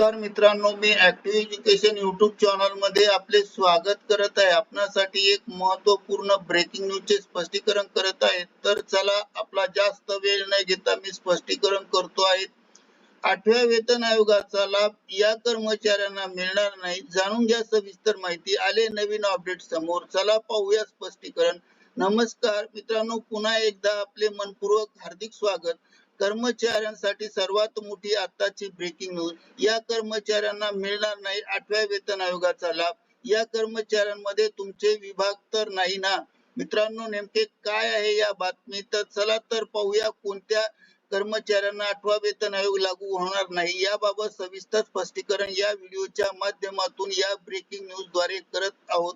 नमस्कार मित्रांनो मी ऍक्टिव्ह एज्युकेशन युट्यूब चॅनलमध्ये आपले स्वागत करत आहे. आपणासाठी एक महत्त्वपूर्ण ब्रेकिंग न्यूजचे स्पष्टीकरण करत आहे. तर चला आपला जास्त वेळ न घेता मी स्पष्टीकरण करतो आहे. आठव्या वेतन आयोगाचा लाभ या कर्मचाऱ्यांना मिळणार नाही. जाणून घ्या सविस्तर माहिती. आले नवीन अपडेट समोर. चला पाहूया स्पष्टीकरण. नमस्कार मित्रांनो पुन्हा एकदा आपले मनपूर्वक हार्दिक स्वागत. कर्मचाऱ्यांसाठी सर्वात मोठी आताची ब्रेकिंग न्यूज या कर्मचाऱ्यांना मिळणार नाही आठव्या वेतन आयोगाचा लाभ. या कर्मचाऱ्यांमध्ये तुमचे विभाग तर नाही ना? मित्रांनो नेमके काय आहे या बातमीत तर चला तर पाहूया कोणत्या कर्मचाऱ्यांना आठवा वेतन आयोग लागू होणार नाही याबाबत सविस्तर स्पष्टीकरण या व्हिडिओच्या माध्यमातून या ब्रेकिंग न्यूजद्वारे करत आहोत.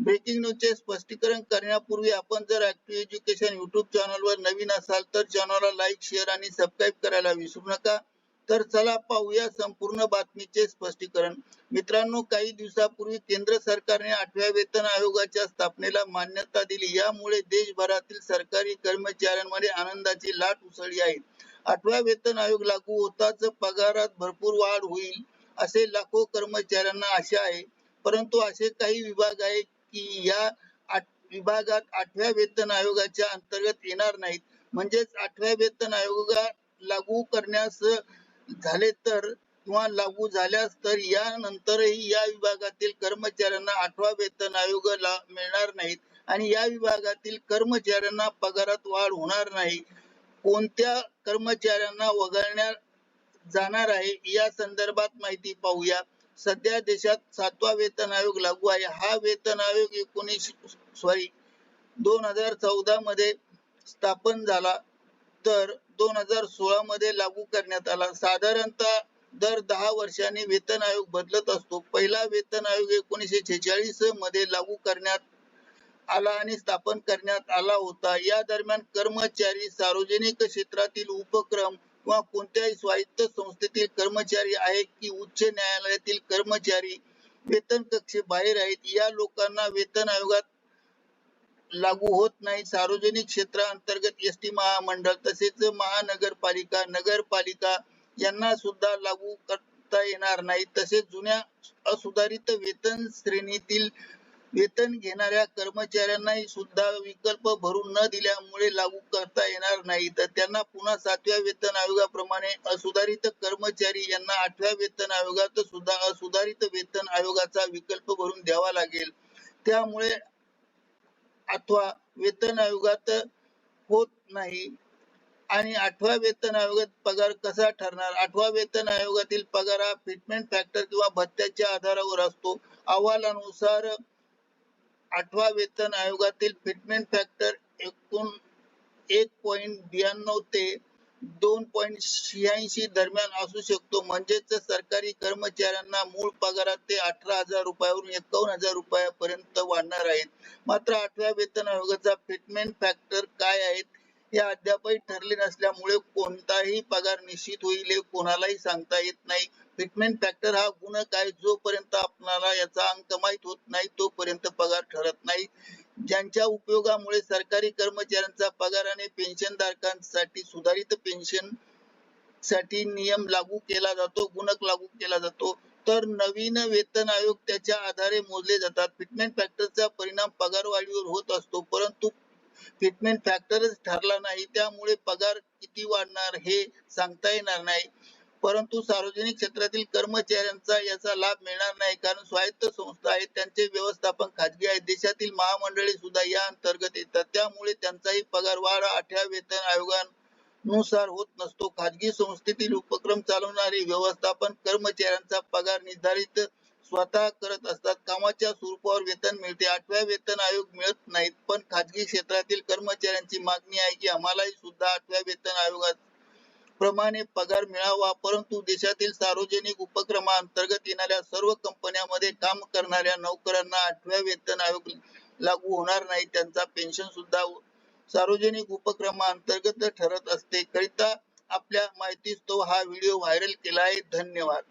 ब्रेकिंग न्यूजचे स्पष्टीकरण करण्यापूर्वी आपण जर ऍक्टिव्ह एज्युकेशन युट्यूब चॅनलवर नवीन असाल तर चॅनलला लाईक शेअर आणि सबस्क्राईब करायला विसरू नका. तर चला पाहूया संपूर्ण बातमीचे स्पष्टीकरण. मित्रांनो काही दिवसापूर्वी केंद्र सरकारने आठव्या वेतन आयोगाच्या स्थापनेला मान्यता दिली. यामुळे देशभरातील सरकारी कर्मचाऱ्यांमध्ये आनंदाची लाट उसळली आहे. आठव्या वेतन आयोग लागू होताच पगारात भरपूर वाढ होईल असे लाखो कर्मचाऱ्यांना आशा आहे. परंतु असे काही विभाग आहेत की या आठ विभागात आठव्या वेतन आयोगाच्या अंतर्गत येणार नाहीत. म्हणजेच आठव्या वेतन आयोगा लागू करण्यास झाले तर किंवा लागू झाल्यास तर यानंतरही या विभागातील कर्मचाऱ्यांना आठवा वेतन आयोग मिळणार नाहीत आणि या विभागातील कर्मचाऱ्यांना पगारात वाढ होणार नाही. कोणत्या कर्मचाऱ्यांना वगळण्यात जाणार आहे या संदर्भात माहिती पाहूया. सध्या देशात सातवा वेतन आयोग लागू आहे. हा वेतन आयोग एकोणीशे सॉरी दोन हजार चौदा मध्ये स्थापन झाला. तर दोन हजार सोळा मध्ये लागू करण्यात आला. साधारणतः दर दहा वर्षांनी वेतन आयोग बदलत असतो. पहिला वेतन आयोग एकोणीशे छेचाळीसमध्ये लागू करण्यात आला आणि स्थापन करण्यात आला होता. या दरम्यान कर्मचारी सार्वजनिक क्षेत्रातील उपक्रम किंवा कोणत्याही स्वायत्त संस्थेतील कर्मचारी आहेत की उच्च न्यायालयातील कर्मचारी वेतन कक्षे बाहेर आहेत या लोकांना वेतन आयोगात लागू होत नाही. सार्वजनिक क्षेत्रांतर्गत एस टी महामंडळ तसेच महानगरपालिका नगरपालिका यांना सुद्धा लागू करता येणार नाही. तसेच जुन्या असुधारित वेतन श्रेणीतील वेतन घेणाऱ्या कर्मचाऱ्यांनाही सुद्धा विकल्प भरून न दिल्यामुळे लागू करता येणार नाही. तर त्यांना पुन्हा सातव्या वेतन आयोगाप्रमाणे असुधारित कर्मचारी यांना आठव्या वेतन आयोगात सुद्धा असुधारित वेतन आयोगाचा विकल्प भरून द्यावा लागेल. त्यामुळे अथवा वेतन आयोगात होत नाही. आणि आठव्या वेतन आयोगात पगार कसा ठरणार? आठवा वेतन आयोगातील पगार हा फिटमेंट फॅक्टर किंवा भत्त्याच्या आधारावर असतो. अहवालानुसार आठवा वेतन आयोगातील फिटमेंट फॅक्टर एकूण एक पॉइंट ब्याण्णव ते दोन पॉइंट शहाऐंशी दरम्यान असू शकतो. म्हणजेच सरकारी कर्मचाऱ्यांना मूळ पगारात ते अठरा हजार रुपयावरून एकावन्न हजार रुपयापर्यंत वाढणार आहेत. मात्र आठव्या वेतन आयोगाचा फिटमेंट फॅक्टर काय आहेत हे अद्यापही ठरले नसल्यामुळे कोणताही पगार निश्चित होईल हे कोणालाही सांगता येत नाही. फिटमेंट फॅक्टर हा गुणक आहे जोपर्यंत आपणाला याचा अंक माहीत होत नाही तोपर्यंत पगार ठरत नाही. ज्यांच्या उपयोगामुळे सरकारी कर्मचाऱ्यांचा पगार आणि पेन्शन धारकांसाठी सुधारित पेन्शनसाठी नियम लागू केला जातो गुणक लागू केला जातो. तर नवीन वेतन आयोग त्याच्या आधारे मोजले जातात. फिटमेंट फॅक्टरचा परिणाम पगार वाढीवर होत असतो परंतु फिटमेंट फॅक्टरच ठरला नाही. त्यामुळे पगार किती वाढणार हे सांगता येणार नाही. परंतु सार्वजनिक क्षेत्रातील कर्मचाऱ्यांचा याचा लाभ मिळणार नाही. कारण स्वायत्त संस्था आहेत त्यांचे व्यवस्थापन खाजगी आहे देशातील महामंडळे सुद्धा या अंतर्गत येतात. त्यामुळे त्यांचाही पगार वाढ आठव्या वेतन आयोगानुसार होत नसतो. खाजगी संस्थेतील उपक्रम चालवणारे व्यवस्थापन कर्मचाऱ्यांचा पगार निर्धारित स्वतः करत असतात. कामाच्या स्वरूपावर वेतन मिळते. आठव्या वेतन आयोग मिळत नाहीत. पण खाजगी क्षेत्रातील कर्मचाऱ्यांची मागणी आहे की आम्हालाही सुद्धा आठव्या वेतन आयोगात प्रमाणे पगार मिळावा परंतु देशातील सार्वजनिक उपक्रमांतर्गत येणाऱ्या सर्व कंपन्यांमध्ये काम करणाऱ्या नोकरांना आठव्या वेतन आयोग लागू होणार नाही. त्यांचा पेन्शन सुद्धा सार्वजनिक उपक्रमांतर्गत ठरत असते. करिता आपल्या माहितीस तो हा व्हिडिओ व्हायरल केला आहे. धन्यवाद.